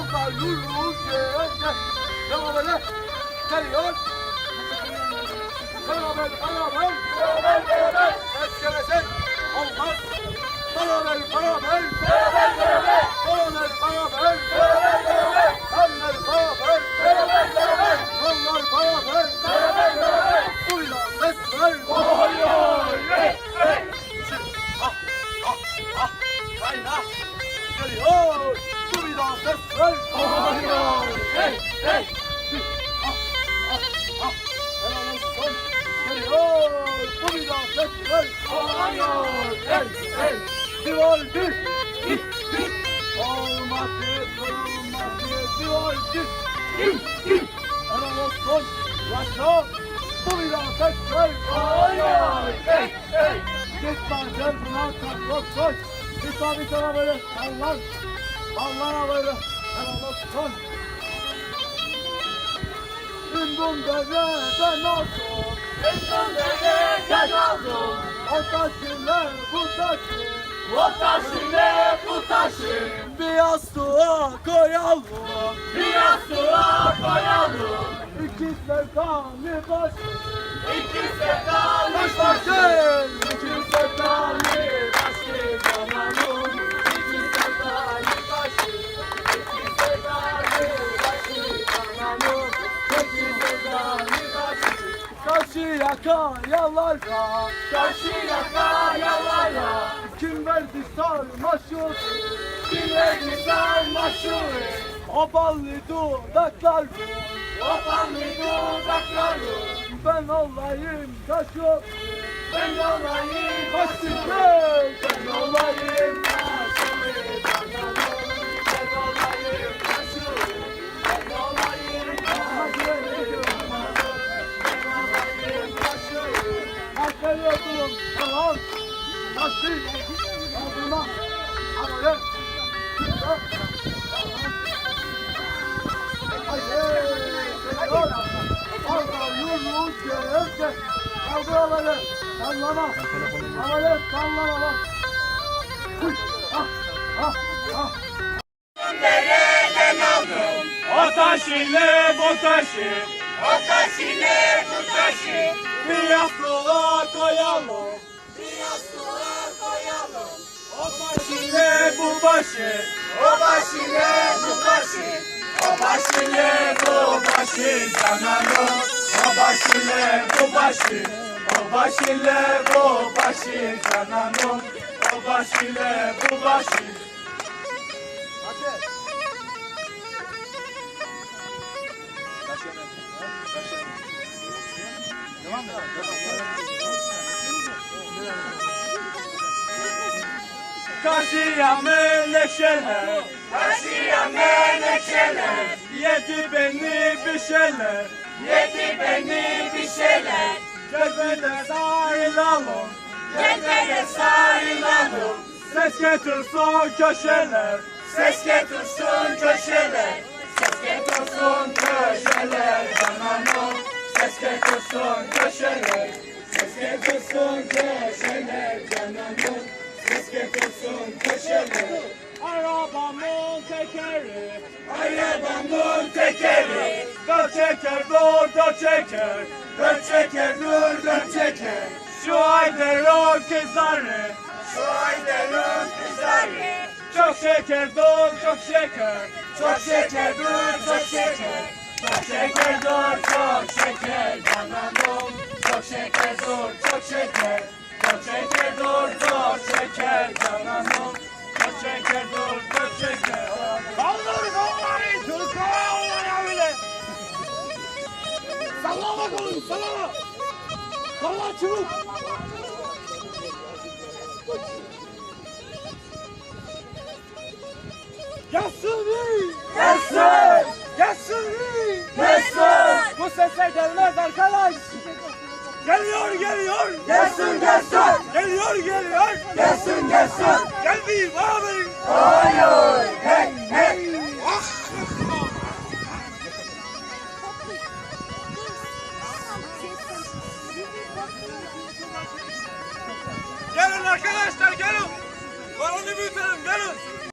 Kalkar yürü gece. Devam böyle. Geliyor. Beraber, beraber. Beraber, beraber. Eskemesin. Olmaz. Beraber, beraber. Beraber, beraber. Beraber, beraber. Beraber, beraber. Eller beraber. Beraber, beraber. Kollar beraber. Beraber, beraber. Duyla ses ver. Oy, oy, hey, hey. Ah, ah, ah. Kayna. Geliyor. Duyla ses ver. Oy, hey, hey. Ah, ah, ah. Helal olsun. Geliyor. Duyla ses ver. Oy, hey, hey. Divar bir. Bir, bir. Olmadı, olmadı. Divar bir. Bir, bir. Helal olsun. Yaşa. Duyla ses ver. Oy, hey, hey. Git gel buna koş koş. Bir tane tane böyle sallan. Sallana böyle. Helal olsun. Ündüm dereden aldım. Ündüm dereden aldım. O taşınlar bu taşı. O bu taşı. Yastığa koyalım. Bir yastığa koyalım. İki sevdalı başı. İki sevdalı başı. Karşıya kayalara Karşıya kayalara Kim verdi sarmaşığı Kim verdi sarmaşığı O ballı dudaklar. O ballı dudaklar. Ben olayım kaşık Ben olayım kaşık Ben olayım kaşık Ben Kaldır havaya. Sallama. Havaya sallama bak. Ah, ah, ah. O taş ile bu taşı O taş ile bu taşı bir yastığa koyalım. bir yastığa koyalım. O taş ile bu başı, O baş ile bu başı, o baş ile bu başı cananım. O baş ile bu başı, o baş ile bu başı cananım. O baş ile bu başı. Karşıya menekşeler, karşıya menekşeler, yedi beni bir şeyler. yedi beni bir şeyler. Gözüne sarılalım, böyle sarılalım, ses getirsin köşeler. ses getirsin köşeler, ses getirsin köşeler. Cananım, ses getirsin köşeler. Ses getirsin köşeler cananım. Ses getirsin köşeler. Arabamın tekeri, Arabamın tekeri, dört çeker, dur dört çeker. dört çeker dur dört çeker. Şu ayderon kızları, Şu ayların kızları, çok şeker, dur çok şeker. çok şeker dur çok şeker. Çok şeker dur çok şeker cananım Çok şeker dur çok şeker Çok şeker dur çok şeker cananım. Çok şeker dur çok şeker Kaldır kolları Türkaya olaya bile Sallama kolunu sallama. Salla çabuk Geliyor geliyor. Gelsin gelsin. Geliyor geliyor. Gelsin gelsin. Geldi beraberin. Oy oy. Hey hey. Ah! Gelin arkadaşlar gelin. Balonu büyütelim gelin.